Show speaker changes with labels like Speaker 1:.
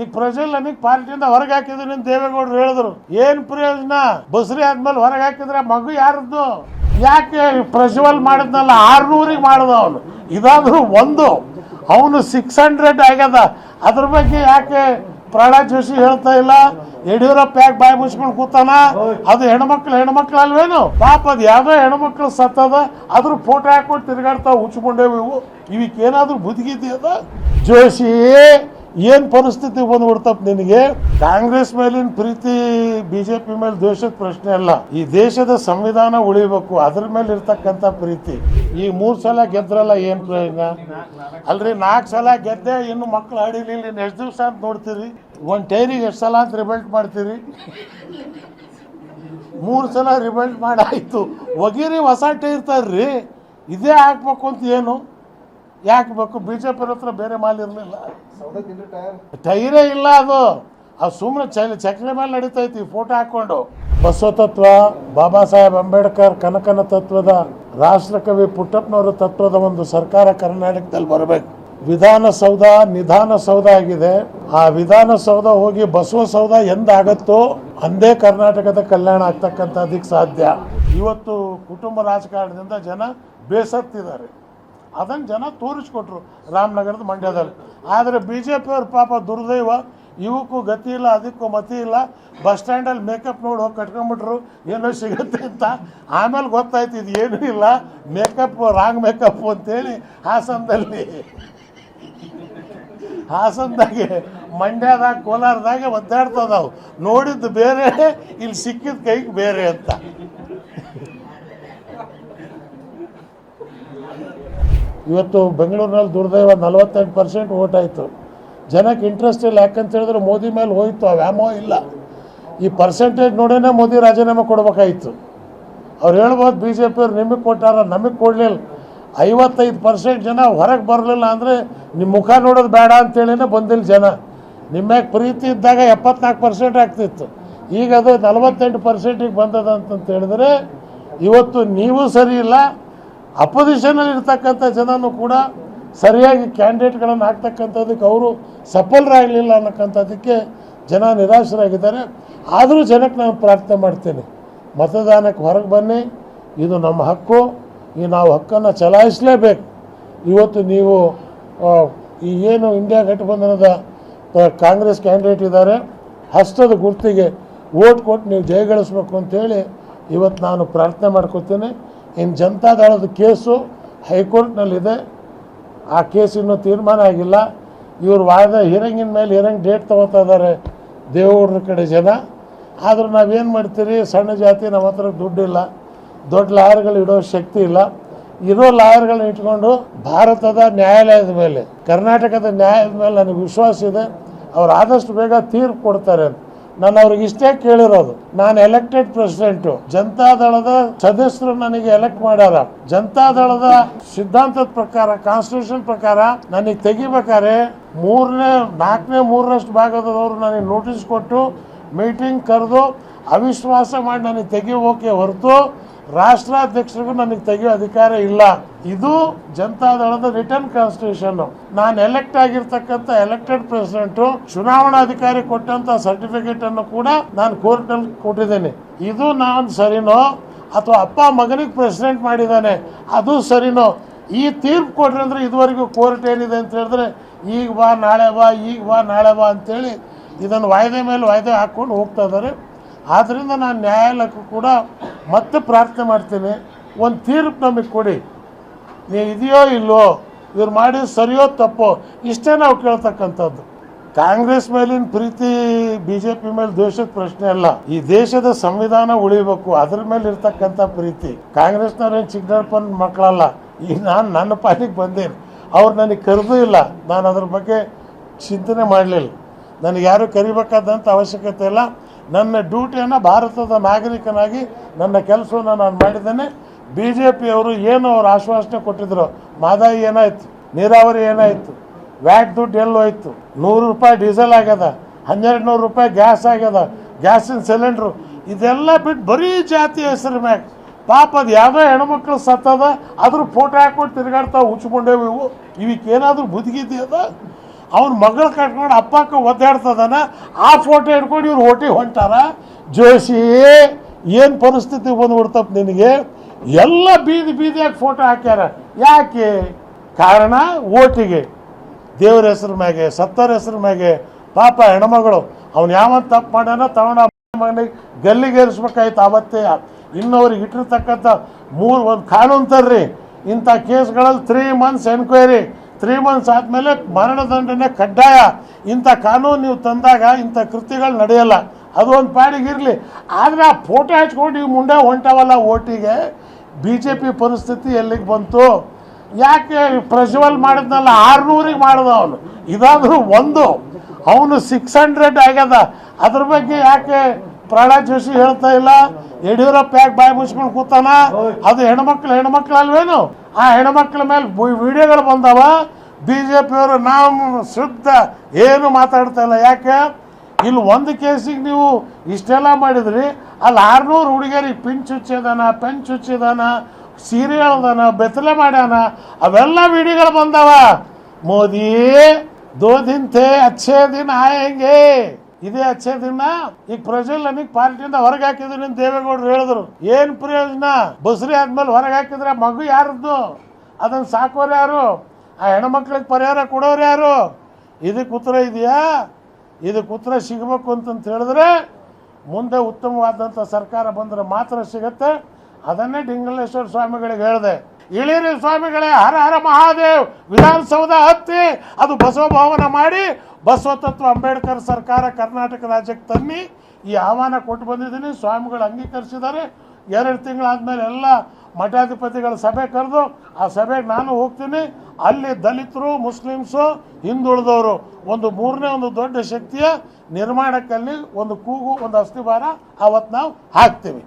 Speaker 1: ಈಗ ಪ್ರಜ್ವಲ್ ಪಾರ್ಟಿಯಿಂದ ಹೊರಗೆ ಹಾಕಿದ್ರು ದೇವೇಗೌಡರು ಹೇಳಿದ್ರು. ಏನ್ ಪ್ರಯೋಜನ? ಬಸ್ರಿ ಆದ್ಮೇಲೆ ಹೊರಗೆ ಹಾಕಿದ್ರೆ ಮಗು ಯಾರದ್ದು ಯಾಕೆ ಪ್ರಜ್ವಲ್ ಮಾಡಿದ್ನಲ್ಲ? ಆರ್ನೂರಿಗೆ ಮಾಡಿದ ಅವನು. ಇದಾದ್ರೂ ಒಂದು. ಅವನು ಸಿಕ್ಸ್ ಹಂಡ್ರೆಡ್ ಆಗ್ಯದ. ಅದ್ರ ಬಗ್ಗೆ ಯಾಕೆ ಪ್ರಹ್ಲಾದ್ ಜೋಶಿ ಹೇಳ್ತಾ ಇಲ್ಲ? ಯಡಿಯೂರಪ್ಪ ಯಾಕೆ ಬಾಯಿ ಮುಚ್ಕೊಂಡು ಕೂತಾನ? ಅದು ಹೆಣ್ಮಕ್ಳು ಹೆಣ್ಮಕ್ಳು ಅಲ್ವೇನು ಪಾಪ ಅದು ಯಾವ್ದೋ ಹೆಣ್ಮಕ್ಳು ಸತ್ತದ. ಅದ್ರ ಫೋಟೋ ಹಾಕೊಂಡು ತಿರ್ಗಾಡ್ತಾ ಉಚ್ಕೊಂಡೇವು ಇವು. ಇವಕ್ಕೇನಾದ್ರೂ ಅದ? ಜೋಶಿ ಏನ್ ಪರಿಸ್ಥಿತಿ ಬಂದ್ಬಿಡ್ತಪ್ಪ ನಿನಗೆ? ಕಾಂಗ್ರೆಸ್ ಮೇಲಿನ ಪ್ರೀತಿ ಬಿಜೆಪಿ ಮೇಲೆ ದ್ವೇಷದ ಪ್ರಶ್ನೆ ಅಲ್ಲ. ಈ ದೇಶದ ಸಂವಿಧಾನ ಉಳಿಬೇಕು, ಅದ್ರ ಮೇಲೆ ಇರ್ತಕ್ಕಂಥ ಪ್ರೀತಿ. ಈ ಮೂರ್ ಸಲ ಗೆದ್ರಲ್ಲ ಏನ್ ಪ್ರಯೋಜನ? ಅಲ್ರಿ ನಾಲ್ಕು ಸಲ ಗೆದ್ದೆ, ಇನ್ನು ಮಕ್ಳು ಅಡಿಲಿಲ್ಲ ಇನ್ನು ಎಷ್ಟು ದಿವಸ ಅಂತ ನೋಡ್ತೀರಿ? ಒಂದ್ ಟೈರಿಗೆ ಎಷ್ಟು ಸಲ ಅಂತ ರಿಬಲ್ಟ್ ಮಾಡ್ತೀರಿ? ಮೂರು ಸಲ ರಿಬಲ್ಟ್ ಮಾಡಾಯ್ತು. ಒಗಿರಿ, ಹೊಸ ಟೈರ್ ತರ್ರಿ. ಇದೇ ಹಾಕ್ಬೇಕು ಅಂತ ಏನು? ಯಾಕೆ ಬೇಕು? ಬಿ ಜೆ ಪಿ ಹತ್ರ ಬೇರೆ ಮಾಲ್ ಇರಲಿಲ್ಲ. ಟೈರೇ. ಇಲ್ಲ ಅದು. ಅದು ಸುಮ್ಮನೆ ಚಲ ಚಕ್ರ ಮೇಲೆ ನಡೀತೈತಿ ಫೋಟೋ ಹಾಕೊಂಡು ಬಸವ ತತ್ವ ಬಾಬಾ ಸಾಹೇಬ್ ಅಂಬೇಡ್ಕರ್ ಕನಕನ ತತ್ವದ ರಾಷ್ಟ್ರಕವಿ ಪುಟ್ಟಪ್ಪನವರ ತತ್ವದ ಒಂದು ಸರ್ಕಾರ ಕರ್ನಾಟಕದಲ್ಲಿ ಬರಬೇಕು. ವಿಧಾನಸೌಧ ನಿಧಾನಸೌಧ ಆಗಿದೆ. ಆ ವಿಧಾನಸೌಧ ಹೋಗಿ ಬಸವಸೌಧ ಎಂದಾಗತ್ತೋ ಅಂದೇ ಕರ್ನಾಟಕದ ಕಲ್ಯಾಣ ಆಗ್ತಕ್ಕಂಥದಕ್ಕೆ ಸಾಧ್ಯ. ಇವತ್ತು ಕುಟುಂಬ ರಾಜಕಾರಣದಿಂದ ಜನ ಬೇಸತ್ತಿದ್ದಾರೆ ಅದನ್ನು ಜನ ತೋರಿಸ್ಕೊಟ್ರು ರಾಮನಗರದ ಮಂಡ್ಯದಲ್ಲಿ. ಆದರೆ ಬಿ ಜೆ ಪಿಯವ್ರ ಪಾಪ ದುರ್ದೈವ, ಇವಕ್ಕೂ ಗತಿ ಇಲ್ಲ, ಅದಕ್ಕೂ ಮತಿ ಇಲ್ಲ, ಬಸ್ ಸ್ಟ್ಯಾಂಡಲ್ಲಿ ಮೇಕಪ್ ನೋಡಿ ಹೋಗಿ ಕಟ್ಕೊಂಡ್ಬಿಟ್ರು ಏನೋ ಸಿಗುತ್ತೆ ಅಂತ. ಆಮೇಲೆ ಗೊತ್ತಾಯ್ತು, ಇದು ಏನೂ ಇಲ್ಲ, ಮೇಕಪ್, ರಾಂಗ್ ಮೇಕಪ್ ಅಂತೇಳಿ ಹಾಸನದಲ್ಲಿ. ಹಾಸನದಾಗೆ, ಮಂಡ್ಯದಾಗ, ಕೋಲಾರದಾಗೆ ಒದ್ದಾಡ್ತದವು. ನೋಡಿದ್ದು ಬೇರೆ, ಇಲ್ಲಿ ಸಿಕ್ಕಿದ ಕೈಗೆ ಬೇರೆ ಅಂತ. ಇವತ್ತು ಬೆಂಗಳೂರಿನಲ್ಲಿ ದುರ್ದೈವ ನಲವತ್ತೆಂಟು ಪರ್ಸೆಂಟ್ ಓಟ್ ಆಯಿತು. ಜನಕ್ಕೆ ಇಂಟ್ರೆಸ್ಟ್ ಇಲ್ಲ. ಯಾಕಂತ ಹೇಳಿದ್ರೆ ಮೋದಿ ಮೇಲೆ ಹೋಯಿತು. ಆ ವ್ಯಾಮೋ ಇಲ್ಲ. ಈ ಪರ್ಸೆಂಟೇಜ್ ನೋಡೇನೆ ಮೋದಿ ರಾಜೀನಾಮೆ ಕೊಡಬೇಕಾಯಿತು. ಅವ್ರು ಹೇಳ್ಬೋದು ಬಿ ಜೆ ಪಿಯವ್ರು ನಿಮಗೆ ಕೊಟ್ಟಾರ, ನಮಗೆ ಕೊಡಲಿಲ್ಲ. ಐವತ್ತೈದು ಪರ್ಸೆಂಟ್ ಜನ ಹೊರಗೆ ಬರಲಿಲ್ಲ ಅಂದರೆ ನಿಮ್ಮ ಮುಖ ನೋಡೋದು ಬೇಡ ಅಂತೇಳಿನೇ ಬಂದಿಲ್ಲ ಜನ. ನಿಮ್ಮ್ಯಾಗ ಪ್ರೀತಿ ಇದ್ದಾಗ ಎಪ್ಪತ್ನಾಲ್ಕು ಪರ್ಸೆಂಟ್ ಆಗ್ತಿತ್ತು. ಈಗ ಅದು ನಲವತ್ತೆಂಟು ಪರ್ಸೆಂಟಿಗೆ ಬಂದದ ಅಂತಂತ ಹೇಳಿದ್ರೆ ಇವತ್ತು ನೀವು ಸರಿ ಇಲ್ಲ. ಅಪೋಸಿಷನಲ್ಲಿ ಇರ್ತಕ್ಕಂಥ ಜನನು ಕೂಡ ಸರಿಯಾಗಿ ಕ್ಯಾಂಡಿಡೇಟ್ಗಳನ್ನು ಹಾಕ್ತಕ್ಕಂಥದ್ದಕ್ಕೆ ಅವರು ಸಫಲರಾಗಲಿಲ್ಲ ಅನ್ನಕ್ಕಂಥದ್ದಕ್ಕೆ ಜನ ನಿರಾಶರಾಗಿದ್ದಾರೆ. ಆದರೂ ಜನಕ್ಕೆ ನಾನು ಪ್ರಾರ್ಥನೆ ಮಾಡ್ತೇನೆ. ಮತದಾನಕ್ಕೆ ಹೊರಗೆ ಬನ್ನಿ. ಇದು ನಮ್ಮ ಹಕ್ಕು. ಈ ನಾವು ಹಕ್ಕನ್ನು ಚಲಾಯಿಸಲೇಬೇಕು. ಇವತ್ತು ನೀವು ಈ ಏನು ಇಂಡಿಯಾ ಗಠಬಂಧನದ ಕಾಂಗ್ರೆಸ್ ಕ್ಯಾಂಡಿಡೇಟ್ ಇದ್ದಾರೆ. ಹಸ್ತದ ಗುರ್ತಿಗೆ ಓಟ್ ಕೊಟ್ಟು ನೀವು ಜಯಗಳಿಸ್ಬೇಕು ಅಂತೇಳಿ ಇವತ್ತು ನಾನು ಪ್ರಾರ್ಥನೆ ಮಾಡ್ಕೊತೀನಿ ಇನ್ನು ಜನತಾದಳದ ಕೇಸು ಹೈಕೋರ್ಟ್ನಲ್ಲಿದೆ. ಆ ಕೇಸ್ ಇನ್ನೂ ತೀರ್ಮಾನ ಆಗಿಲ್ಲ. ಇವರು ವಾದ ಹಿರಂಗಿನ ಮೇಲೆ ಹಿರಂಗ್ ಡೇಟ್ ತೊಗೋತಾ ಇದ್ದಾರೆ ದೇವೇಗೌಡರ ಕಡೆ ಜನ. ಆದರೂ ನಾವೇನು ಮಾಡ್ತೀರಿ? ಸಣ್ಣ ಜಾತಿ, ನಮ್ಮ ಹತ್ರ ದುಡ್ಡಿಲ್ಲ. ದೊಡ್ಡ ಲಾಯರ್ಗಳು ಇಡೋ ಶಕ್ತಿ ಇಲ್ಲ. ಇರೋ ಲಾಯರ್ಗಳನ್ನ ಇಟ್ಕೊಂಡು ಭಾರತದ ನ್ಯಾಯಾಲಯದ ಮೇಲೆ, ಕರ್ನಾಟಕದ ನ್ಯಾಯದ ಮೇಲೆ ನನಗೆ ವಿಶ್ವಾಸ ಇದೆ. ಅವ್ರು ಆದಷ್ಟು ಬೇಗ ತೀರ್ಪು ಕೊಡ್ತಾರೆ ಅಂತ. ನಾನು ಅವ್ರಿಗೆ ಇಷ್ಟೇ ಕೇಳಿರೋದು. ನಾನು ಎಲೆಕ್ಟೆಡ್ ಪ್ರೆಸಿಡೆಂಟು ಜನತಾದಳದ ಸದಸ್ಯರು ನನಗೆ ಎಲೆಕ್ಟ್ ಮಾಡ್ಯಾರ. ಜನತಾದಳದ ಸಿದ್ಧಾಂತದ ಪ್ರಕಾರ ಕಾನ್ಸ್ಟಿಟ್ಯೂಷನ್ ಪ್ರಕಾರ ನನಗೆ ತೆಗಿಬೇಕಾದ್ರೆ ಮೂರನೇ, ನಾಲ್ಕನೇ ಮೂರರಷ್ಟು ಭಾಗದವರು ನನಗೆ ನೋಟಿಸ್ ಕೊಟ್ಟು ಮೀಟಿಂಗ್ ಕರೆದು, ಅವಿಶ್ವಾಸ ಮಾಡಿ ನನಗೆ ತೆಗಿಯೋಕೆ ಹೊರತು ರಾಷ್ಟ್ರಾಧ್ಯಕ್ಷರಿಗೂ ನನಗೆ ತೆಗೆಯೋ ಅಧಿಕಾರ ಇಲ್ಲ. ಇದು ಜನತಾದಳದ ರಿಟರ್ನ್ ಕಾನ್ಸ್ಟಿಟ್ಯೂಷನ್ ನಾನು ಎಲೆಕ್ಟ್ ಆಗಿರ್ತಕ್ಕಂಥ ಎಲೆಕ್ಟೆಡ್ ಪ್ರೆಸಿಡೆಂಟು ಚುನಾವಣಾಧಿಕಾರಿ ಕೊಟ್ಟಂತ ಸರ್ಟಿಫಿಕೇಟ್ ಅನ್ನು ಕೂಡ ನಾನು ಕೋರ್ಟಲ್ಲಿ ಕೊಟ್ಟಿದ್ದೇನೆ. ಇದು ನಾನು ಸರಿನೋ ಅಥವಾ ಅಪ್ಪ ಮಗನಿಗೆ ಪ್ರೆಸಿಡೆಂಟ್ ಮಾಡಿದ್ದಾನೆ, ಅದು ಸರಿನೋ? ಈ ತೀರ್ಪು ಕೊಡ್ರಿ ಅಂದ್ರೆ ಇದುವರೆಗೂ ಕೋರ್ಟ್ ಏನಿದೆ ಅಂತ ಹೇಳಿದ್ರೆ, ಈಗ ಬಾ, ನಾಳೆ ಬಾ, ಈಗ ಬಾ, ನಾಳೆ ಬಾ ಅಂತೇಳಿ ಇದನ್ನು ವಾಯ್ದೆ ಮೇಲೆ ವಾಯ್ದೆ ಹಾಕ್ಕೊಂಡು ಹೋಗ್ತಾ ಇದ್ದಾರೆ. ಆದ್ದರಿಂದ ನಾನು ನ್ಯಾಯಾಲಯಕ್ಕೂ ಕೂಡ ಮತ್ತೆ ಪ್ರಾರ್ಥನೆ ಮಾಡ್ತೇನೆ. ಒಂದು ತೀರ್ಪು ನಮಗೆ ಕೊಡಿ. ನೀವು ಇದೆಯೋ ಇಲ್ಲೋ ಇವ್ರು ಮಾಡಿದ ಸರಿಯೋ ತಪ್ಪೋ, ಇಷ್ಟೇ ನಾವು ಕೇಳ್ತಕ್ಕಂಥದ್ದು. ಕಾಂಗ್ರೆಸ್ ಮೇಲಿನ ಪ್ರೀತಿ ಬಿ ಜೆ ಪಿ ಮೇಲೆ ದ್ವೇಷದ ಪ್ರಶ್ನೆ ಅಲ್ಲ. ಈ ದೇಶದ ಸಂವಿಧಾನ ಉಳಿಬೇಕು, ಅದ್ರ ಮೇಲೆ ಇರ್ತಕ್ಕಂಥ ಪ್ರೀತಿ. ಕಾಂಗ್ರೆಸ್ನವ್ರೇನು ಚಿಕ್ಕಪ್ಪನ ಮಕ್ಕಳಲ್ಲ ಈಗ ನಾನು ನನ್ನ ಪಾಲಿಗೆ ಬಂದೇನೆ. ಅವ್ರು ನನಗೆ ಕರೆದೂ ಇಲ್ಲ. ನಾನು ಅದ್ರ ಬಗ್ಗೆ ಚಿಂತನೆ ಮಾಡಲಿಲ್ಲ. ನನಗೆ ಯಾರು ಕರಿಬೇಕಾದಂಥ ಅವಶ್ಯಕತೆ ಇಲ್ಲ. ನನ್ನ ಡ್ಯೂಟಿಯನ್ನು ಭಾರತದ ನಾಗರಿಕನಾಗಿ ನನ್ನ ಕೆಲಸವನ್ನು ನಾನು ಮಾಡಿದ್ದೇನೆ. ಬಿ ಜೆ ಪಿಯವರು ಏನು ಅವ್ರು ಆಶ್ವಾಸನೆ ಕೊಟ್ಟಿದ್ರು. ಮಾದಾಯಿ ಏನಾಯಿತು? ನೀರಾವರಿ ಏನಾಯಿತು? ವ್ಯಾಟ್ ದುಡ್ಡು ಎಲ್ಲೋಯ್ತು ನೂರು ರೂಪಾಯಿ ಡೀಸೆಲ್ ಆಗ್ಯದ. ಹನ್ನೆರಡು ನೂರು ರೂಪಾಯಿ ಗ್ಯಾಸ್ ಆಗ್ಯದ. ಗ್ಯಾಸಿನ ಸಿಲಿಂಡ್ರು. ಇದೆಲ್ಲ ಬಿಟ್ಟು ಬರೀ ಜಾತಿ ಹೆಸರು ಮ್ಯಾಗ. ಪಾಪ ಅದು ಯಾವುದೋ ಹೆಣ್ಮಕ್ಳು ಸತ್ತದ. ಅದ್ರ ಫೋಟೋ ಹಾಕೊಂಡು ತಿರುಗಾಡ್ತಾವೆ ಹುಚ್ಕೊಂಡೇವು ಇವು. ಇವಕ್ಕೇನಾದರೂ ಬುದ್ಧಿಗಿದ್ಯದ ಅವ್ನ ಮಗಳ ಕಟ್ಕೊಂಡು ಅಪ್ಪಕ್ಕ ಒದ್ದಾಡ್ತದನ ಆ ಫೋಟೋ ಹಿಡ್ಕೊಂಡು ಇವ್ರು ಓಟಿ ಹೊಂಟಾರ? ಜೋಶಿ, ಏನು ಪರಿಸ್ಥಿತಿ ಬಂದ್ಬಿಡ್ತಪ್ಪ ನಿನಗೆ? ಎಲ್ಲ ಬೀದಿ ಬೀದಿಯಾಗಿ ಫೋಟೋ ಹಾಕ್ಯಾರ. ಯಾಕೆ? ಕಾರಣ ಓಟಿಗೆ. ದೇವ್ರ ಹೆಸರು ಮ್ಯಾಗೆ ಸತ್ತರ ಹೆಸರು ಮ್ಯಾಗೆ. ಪಾಪ ಹೆಣ್ಮಗಳು, ಅವ್ನು ಯಾವ ತಪ್ಪು ಮಾಡ್ಯಾನ ತಗೊಂಡ ಮಗನಿಗೆ ಗಲ್ಲಿಗೇರಿಸ್ಬೇಕಾಯ್ತು ಆವತ್ತೇ. ಇನ್ನವ್ರಿಗೆ ಇಟ್ಟಿರ್ತಕ್ಕಂಥ ಮೂರು, ಒಂದು ಕಾನೂನು ತರ್ರಿ. ಇಂಥ ಕೇಸ್ಗಳಲ್ಲಿ three months enquiry three months ಆದಮೇಲೆ ಮರಣದಂಡನೆ ಕಡ್ಡಾಯ. ಇಂಥ ಕಾನೂನು ನೀವು ತಂದಾಗ ಇಂಥ ಕೃತ್ಯಗಳು ನಡೆಯಲ್ಲ. ಅದು ಒಂದು ಪಾಡಿಗೆ ಇರಲಿ. ಆದರೆ ಆ ಫೋಟೋ ಹಚ್ಕೊಂಡು ಈ ಮುಂಡೆ ಹೊಂಟವಲ್ಲ ಓಟಿಗೆ ಬಿ ಜೆ ಪಿ ಪರಿಸ್ಥಿತಿ ಎಲ್ಲಿಗೆ ಬಂತು? ಯಾಕೆ ಪ್ರಜ್ವಲ್ ಮಾಡಿದ್ನಲ್ಲ, ಆರುನೂರಿಗೆ ಮಾಡಿದ ಅವನು. ಇದಾದರೂ ಒಂದು. ಅವನು ಸಿಕ್ಸ್ ಹಂಡ್ರೆಡ್ ಆಗ್ಯದ. ಅದ್ರ ಬಗ್ಗೆ ಯಾಕೆ ಪ್ರಹ್ಲಾದ್ ಜೋಶಿ ಹೇಳ್ತಾ ಇಲ್ಲ. ಯಡಿಯೂರಪ್ಪ ಯಾಕೆ ಬಾಯಿ ಮುಚ್ಕೊಂಡು ಕೂತಾನ? ಅದು ಹೆಣ್ಮಕ್ಳು ಹೆಣ್ಮಕ್ಳು ಅಲ್ವೇನು? ಆ ಹೆಣ್ಮಕ್ಳ ಮೇಲೆ ವಿಡಿಯೋಗಳು ಬಂದವ. ಬಿ ಜೆ ನಾವು ಶುದ್ಧ ಏನು ಮಾತಾಡ್ತಾ ಇಲ್ಲ. ಯಾಕೆ? ಇಲ್ಲಿ ಒಂದು ಕೇಸಿಗೆ ನೀವು ಇಷ್ಟೆಲ್ಲ ಮಾಡಿದ್ರಿ. ಅಲ್ಲಿ ಆರ್ನೂರು ಹುಡುಗಿಯರಿಗೆ ಪಿನ್ ಚುಚ್ಚಿದಾನ ಪೆನ್ ಚುಚ್ಚಿದಾನ ಸೀರೆ ಹೇಳ್ದಾನ ಬೆತ್ತಲೆ ಮಾಡ್ಯಾನ. ಅವೆಲ್ಲ ವಿಡಿಯೋಗಳು ಬಂದವ. ಮೋದಿ ದೋ ದಿನ ಥೇ ದಿನ ಆಯಂಗೆ. ಇದೇ ದಿನ ಈಗ ಪ್ರಜ್ವಲ್ ಪಾರ್ಟಿಯಿಂದ ಹೊರಗೆ ಹಾಕಿದ್ರು ನಿಮ್ ದೇವೇಗೌಡರು ಹೇಳಿದ್ರು. ಏನ್ ಪ್ರಯೋಜನ? ಬಸ್ರಿ ಆದ್ಮೇಲೆ ಹೊರಗೆ ಹಾಕಿದ್ರೆ ಮಗು ಯಾರದ್ದು ಅದನ್ನ ಸಾಕೋರು ಯಾರು? ಆ ಹೆಣ್ಮಕ್ಳಿಗೆ ಪರಿಹಾರ ಕೊಡೋರು ಯಾರು? ಇದಕ್ಕೆ ಉತ್ತರ ಇದೆಯಾ? ಇದಕ್ಕೆ ಉತ್ತರ ಸಿಗಬೇಕು ಅಂತಂತ ಹೇಳಿದ್ರೆ ಮುಂದೆ ಉತ್ತಮವಾದಂಥ ಸರ್ಕಾರ ಬಂದರೆ ಮಾತ್ರ ಸಿಗತ್ತೆ. ಅದನ್ನೇ ಡಿಂಗಲೇಶ್ವರ ಸ್ವಾಮಿಗಳಿಗೆ ಹೇಳಿದೆ. ಇಳಿರಿ ಸ್ವಾಮಿಗಳೇ, ಹರ ಹರ ಮಹಾದೇವ್, ವಿಧಾನಸೌಧ ಹತ್ತಿ, ಅದು ಬಸವ ಭವನ ಮಾಡಿ ಬಸವ ತತ್ವ ಅಂಬೇಡ್ಕರ್ ಸರ್ಕಾರ ಕರ್ನಾಟಕ ರಾಜ್ಯಕ್ಕೆ ತನ್ನಿ ಈ ಆಹ್ವಾನ ಕೊಟ್ಟು ಬಂದಿದ್ದೀನಿ. ಸ್ವಾಮಿಗಳು ಅಂಗೀಕರಿಸಿದ್ದಾರೆ. ಎರಡು ತಿಂಗಳಾದ್ಮೇಲೆ ಎಲ್ಲ ಮಠಾಧಿಪತಿಗಳ ಸಭೆ ಕರೆದು ಆ ಸಭೆಗೆ ನಾನು ಹೋಗ್ತೀನಿ. ಅಲ್ಲಿ ದಲಿತರು, ಮುಸ್ಲಿಮ್ಸು, ಹಿಂದುಳಿದವರು ಒಂದು ಮೂರನೇ ಒಂದು ದೊಡ್ಡ ಶಕ್ತಿಯ ನಿರ್ಮಾಣಕ್ಕಲ್ಲಿ ಒಂದು ಕೂಗು, ಒಂದು ಅಸ್ಥಿಭಾರ ಅವತ್ತು ನಾವು ಹಾಕ್ತೀವಿ.